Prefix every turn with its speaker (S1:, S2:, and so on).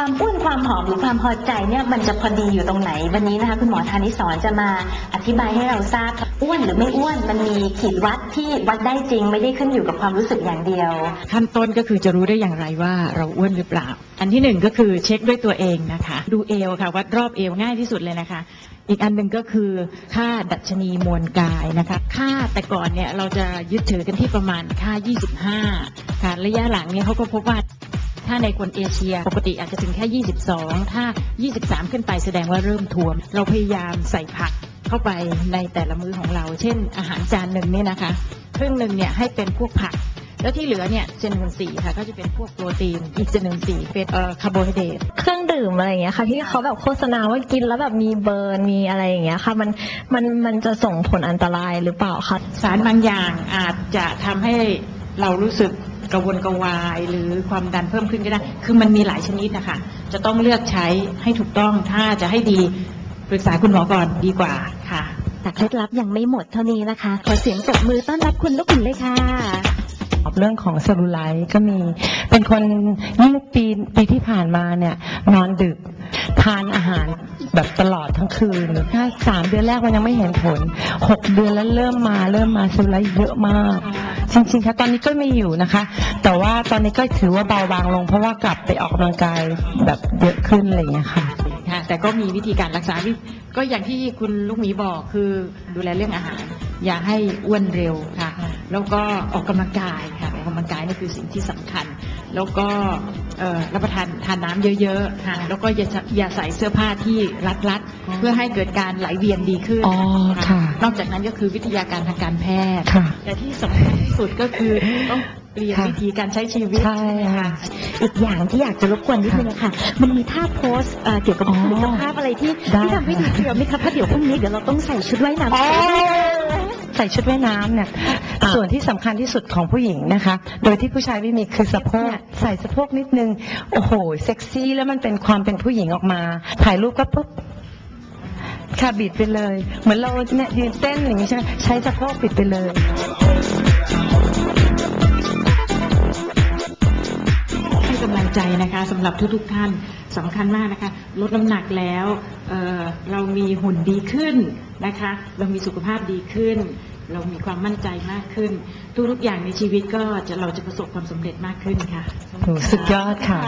S1: ความอ้วนความผอมหรือความพอใจเนี่ยมันจะพอดีอยู่ตรงไหน วันนี้นะคะคุณหมอธานิสอนจะมาอธิบายให้เราทราบอ้วนหรือไม่อ้วนมันมีขีดวัดที่วัดได้จริง ไม่ได้ขึ้นอยู่กับความรู้สึกอย่างเดียว
S2: ขั้นต้นก็คือจะรู้ได้อย่างไรว่าเราอ้วนหรือเปล่า อันที่หนึ่งก็คือเช็คด้วยตัวเองนะคะ ดูเอวค่ะ วัดรอบเอวง่ายที่สุดเลยนะคะอีกอันหนึ่งก็คือค่าดัชนีมวลกายนะคะค่าแต่ก่อนเนี่ยเราจะยึดถือกันที่ประมาณค่า 25 ค่ะระยะหลังเนี่ยเขาก็พบว่า ถ้าในคนเอเชียปกติอาจจะถึงแค่ 22 ถ้า 23 ขึ้นไปแสดงว่าเริ่มท่วม เราพยายามใส่ผักเข้าไปในแต่ละมื้อของเรา เช่น อาหารจานหนึ่งเนี่ยนะคะครึ่งหนึ่งเนี่ยให้เป็นพวกผัก แล้วที่เหลือเนี่ยเจนหนึ่งสี่ค่ะ ก็จะเป็นพวกโปรตีน อีกเจนหนึ่งสี่เป็นเอ่อคาร์โบไฮเดรต
S3: เครื่องดื่มอะไรอย่างเงี้ยค่ะ ที่เขาแบบโฆษณาว่ากินแล้วแบบมีเบิร์นมีอะไรอย่างเงี้ยค่ะ มันมันมันจะส่งผลอันตรายหรือเปล่าคะ
S2: สารบางอย่างอาจจะทำให้เรารู้สึก กระวนกระวาย หรือความดันเพิ่มขึ้นก็ได้ คือมันมีหลายชนิดนะคะจะต้องเลือกใช้ให้ถูกต้องถ้าจะให้ดีปรึกษาคุณหมอก่อนดีกว่าค่ะ
S1: แต่เคล็ดลับยังไม่หมดเท่านี้นะคะ ขอเสียงปรบมือต้อนรับคุณลูกหมูเลยค่ะ
S4: เรื่องของเซลลูไลท์ก็มี เป็นคนยิ่งปีปีที่ผ่านมาเนี่ย นอนดึกทานอาหารแบบตลอดทั้งคืนถ้าสามเดือนแรกมันยังไม่เห็นผลหกเดือนแล้วเริ่มมาเริ่มมาเซลลูไลท์เยอะมาก จริงๆค่ะตอนนี้ก็ไม่อยู่นะคะ แต่ว่าตอนนี้ก็ถือว่าเบาบางลง เพราะว่ากลับไปออกกำลังกายแบบเยอะขึ้นอะไรอย่างเงี้ยค่ะ
S2: ค่ะแต่ก็มีวิธีการรักษาที่ก็อย่างที่คุณลูกหมีบอกคือดูแลเรื่องอาหาร อย่าให้อ้วนเร็ว แล้วก็ออกกำลังกายค่ะออกกำลังกายนี่คือสิ่งที่สำคัญ แล้วก็เอ่อรับประทานทานน้ำเยอะๆค่ะแล้วก็อย่าอย่าใส่เสื้อผ้าที่รัดๆ เพื่อให้เกิดการไหลเวียนดีขึ้น
S4: อ๋อค่ะ
S2: นอกจากนั้นก็คือวิทยาการทางการแพทย์
S4: ค่ะ
S2: แต่ที่สำคัญที่สุดก็คือต้องเปลี่ยน
S4: ค่ะ
S2: วิธีการใช้ชีวิต
S4: ใช่ค่ะ
S1: อีกอย่างที่อยากจะรบกวนนิดนึงอะค่ะ มันมีท่าโพสเอ่อเกี่ยวกับ
S4: อ๋อ
S1: ผลิตภาพอะไรที่
S4: ได้
S1: ที่ทำให้ดีเทียวไหมคะเพราะเดี๋ยวพรุ่งนี้เดี๋ยวเราต้องใส่ชุดว่ายน้ำ
S4: ใส่ชุดว่ายน้ำเนี่ยส่วนที่สำคัญที่สุดของผู้หญิงนะคะ โดยที่ผู้ชายไม่มีคือสะโพกใส่สะโพกนิดนึง โอ้โหเซ็กซี่แล้วมันเป็นความเป็นผู้หญิงออกมา ถ่ายรูปก็ปุ๊บค่ะบิดไปเลย เหมือนเราเนี่ยยืนเต้นอย่างนี้ใช่ไหมใช้สะโพกบิดไปเลย
S2: ให้กำลังใจนะคะสำหรับทุกๆท่านสำคัญมากนะคะ ลดน้ำหนักแล้วเอ่อเรามีหุ่นดีขึ้น นะคะ เรามีสุขภาพดีขึ้น เรามีความมั่นใจมากขึ้น ทุกๆอย่างในชีวิตก็จะเราจะประสบความสำเร็จมากขึ้นค่ะ
S4: โอ้สุดยอดค่ะ